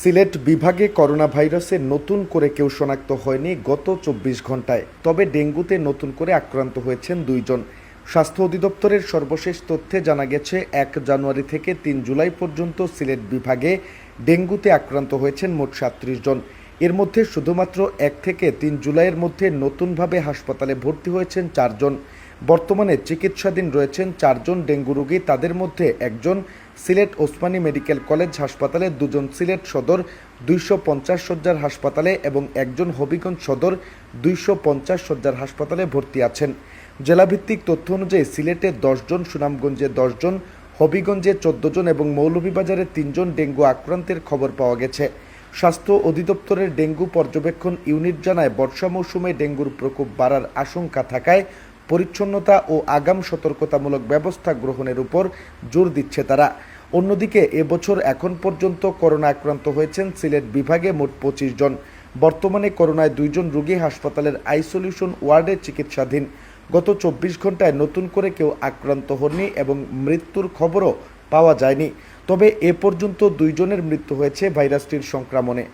সিলেট বিভাগে করোনা ভাইরাসে নতুন করে কেউ শনাক্ত হয়নি গত চব্বিশ ঘন্টায় তবে ডেঙ্গুতে নতুন করে আক্রান্ত হয়েছেন দুইজন। স্বাস্থ্য অধিদপ্তরের সর্বশেষ তথ্যে জানা গেছে, এক জানুয়ারি থেকে তিন জুলাই পর্যন্ত সিলেট বিভাগে ডেঙ্গুতে আক্রান্ত হয়েছেন মোট সাত্রিশ জন। এর মধ্যে শুধুমাত্র এক থেকে তিন জুলাইয়ের মধ্যে নতুনভাবে হাসপাতালে ভর্তি হয়েছেন চারজন। বর্তমানে চিকিৎসাধীন রয়েছেন চারজন ডেঙ্গু রোগী। তাদের মধ্যে একজন সিলেট ওসমানী মেডিকেল কলেজ হাসপাতালে, দুজন সিলেট সদর, দুইশো পঞ্চাশ শয্যার হাসপাতালে এবং একজন হবিগঞ্জ সদর, দুইশো পঞ্চাশ শয্যার হাসপাতালে ভর্তি আছেন। জেলাভিত্তিক তথ্য অনুযায়ী সিলেটে দশজন, সুনামগঞ্জে দশজন, হবিগঞ্জে চোদ্দ জন এবং মৌলভীবাজারে তিনজন ডেঙ্গু আক্রান্তের খবর পাওয়া গেছে। স্বাস্থ্য অধিদপ্তরের ডেঙ্গু পর্যবেক্ষণ ইউনিট জানায়, বর্ষা মৌসুমে ডেঙ্গুর প্রকোপ বাড়ার আশঙ্কা থাকায় পরিচ্ছন্নতা ও আগাম সতর্কতামূলক ব্যবস্থা গ্রহণের উপর জোর দিচ্ছে তারা। অন্যদিকে, এবছর এখন পর্যন্ত করোনা আক্রান্ত হয়েছেন সিলেট বিভাগে মোট পঁচিশ জন। বর্তমানে করোনায় দুইজন রোগী হাসপাতালের আইসোলিউশন ওয়ার্ডে চিকিৎসাধীন। গত চব্বিশ ঘন্টায় নতুন করে কেউ আক্রান্ত হননি এবং মৃত্যুর খবরও পাওয়া যায়নি। তবে এ পর্যন্ত দুইজনের মৃত্যু হয়েছে ভাইরাসটির সংক্রমণে।